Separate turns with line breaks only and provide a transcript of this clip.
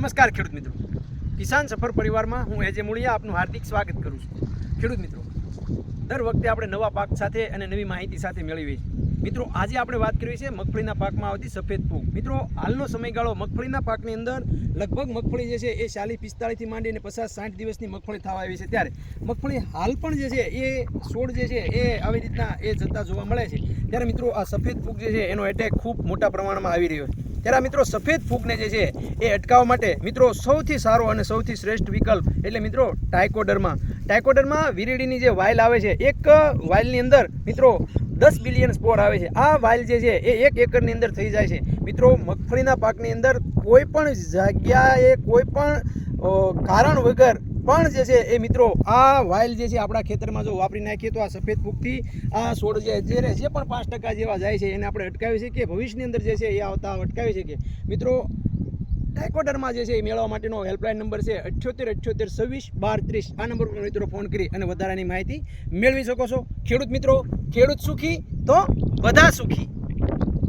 નમસ્કાર ખેડૂત મિત્રો. કિસાન સફર પરિવારમાં હું એજે મૂળિયા આપનું હાર્દિક સ્વાગત કરું છું. ખેડૂત મિત્રો, દર વખતે આપણે નવા પાક સાથે અને નવી માહિતી સાથે મેળવીએ છીએ. મિત્રો, આજે આપણે વાત કરવી છે મગફળીના પાકમાં આવતી સફેદ ફૂગ. મિત્રો, હાલનો સમયગાળો મગફળીના પાકની અંદર લગભગ મગફળી જે છે એ ચાલીસ પિસ્તાળીસથી માંડીને પચાસ સાઠ દિવસની મગફળી થવા આવી છે. ત્યારે મગફળી હાલ પણ જે છે એ છોડ જે છે એ આવી રીતના એ જતા જોવા મળે છે. ત્યારે મિત્રો, આ સફેદ ફૂગ જે છે એનો એટેક ખૂબ મોટા પ્રમાણમાં આવી રહ્યો છે. ત્યારે મિત્રો સફેદ ફૂગને જે છે એ અટકાવવા માટે મિત્રો સૌથી સારો અને સૌથી શ્રેષ્ઠ વિકલ્પ, એટલે મિત્રો ટાઇકોડરમાં ટાઇકોડરમાં વીરેડીની જે વાઇલ આવે છે, એક વાઇલની અંદર મિત્રો દસ બિલિયન સ્પોર આવે છે. આ વાઇલ જે છે એ એક એકરની અંદર થઈ જાય છે. મિત્રો મગફળીના પાકની અંદર કોઈ પણ જગ્યાએ કોઈ પણ કારણ વગર પણ જે છે એ મિત્રો આ વાઇલ જે છે આપણા ખેતરમાં જો વાપરી નાખીએ તો આ સફેદ ફૂગથી આ છોડ જે રહે, જે પણ પાંચ ટકા જેવા જાય છે એને આપણે અટકાવી શકીએ. ભવિષ્યની અંદર જે છે એ આવતા અટકાવી શકીએ. મિત્રો ટાઇકોડરમાં જે છે એ મેળવવા માટેનો હેલ્પલાઇન નંબર છે અઠ્યોતેર અઠ્યોતેર છવ્વીસ બાર ત્રીસ. આ નંબર પર મિત્રો ફોન કરી અને વધારાની માહિતી મેળવી શકો છો. ખેડૂત મિત્રો ખેડૂત સુખી તો બધા સુખી.